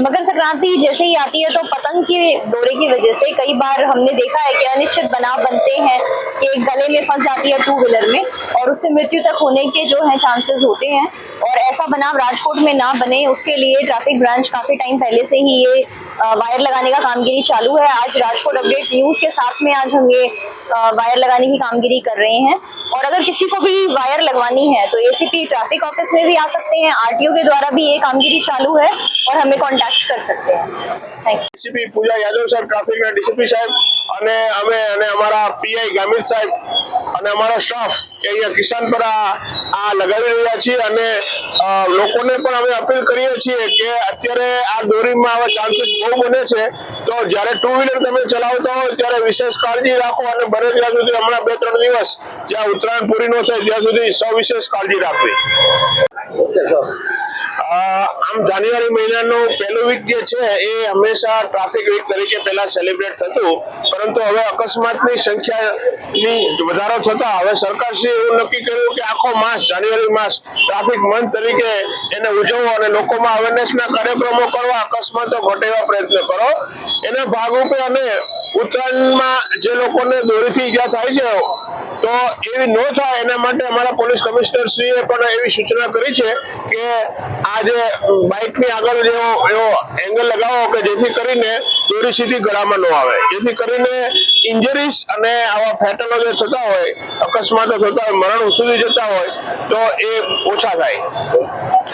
मकर संक्रांति जैसे ही आती है तो पतंग के दौरे की वजह से कई बार हमने देखा है कि अनिश्चित बनाव बनते हैं कि एक गले में फंस जाती है टू व्हीलर में और उससे मृत्यु तक होने के जो है चांसेस होते हैं और ऐसा बनाव राजकोट में ना बने उसके लिए ट्रैफिक ब्रांच काफी टाइम पहले से ही ये अ, वायर लगाने का कामगिरी चालू है आज राजकोट अपडेट न्यूज के साथ में आज हम ये अ, वायर लगाने की कामगिरी कर रहे हैं और अगर किसी को भी वायर लगवानी है तो एसीपी ट्रैफिक ऑफिस में भी आ सकते हैं आरटीओ के द्वारा भी ये कामगिरी चालू है और हमें कांटेक्ट कर सकते हैं thank you DCP Puja Yadav સાહેબ ટ્રાફિકના ડીસીપી સાહેબ અને અમે અને અમારા પીઆઈ ગામિત સાહેબ અને અમારો સ્ટાફ એ અહીંયા કિસાનપરા આ લગાવી રહ્યા છીએ અને લોકોને પણ અમે અપીલ કરીએ છીએ કે અત્યારે આ દોરીમાં આવા ચાન્સીસ બહુ બને છે. તો જ્યારે ટુ વ્હીલર તમે ચલાવતા હોય ત્યારે વિશેષ કાળજી રાખો અને બને ત્યાં સુધી હમણાં બે ત્રણ દિવસ જ્યાં ઉત્તરાયણ પૂરી ન થાય, ત્યાં સુધી સવિશેષ કાળજી રાખવી. આમ જાન્યુઆરી મહિનાનું પહેલું વીક જે છે, એ હંમેશા ટ્રાફિક વીક તરીકે પહેલા સેલિબ્રેટ થતું. પરંતુ હવે અકસ્માતની સંખ્યાની વધારો થતા હવે સરકારશ્રીએ એવું નક્કી કર્યું કે આખો માસ, જાન્યુઆરી માસ ટ્રાફિક મંથ તરીકે એને ઉજવો અને લોકોમાં અવેરનેસના કાર્યક્રમો કરવા, અકસ્માતો ઘટે એવા પ્રયત્ન કરો. એના ભાગરૂપે અમે ઉત્તરાયણમાં જે લોકોને દોરીથી ઈજા થાય છે તો એવી ન થાય એના માટે અમારા પોલીસ કમિશનર શ્રીએ પણ એવી સૂચના કરી છે કે આ જે બાઇકની આગળ જેવો એવો એંગલ લગાવો કે જેથી કરીને દોરી સીધી ગળામાં ન આવે. જેથી કરીને ઇન્જરીસ અને આવા ફેટલો જે થતા હોય, અકસ્માતો થતા હોય, મરણ સુધી જતા હોય, તો એ ઓછા થાય.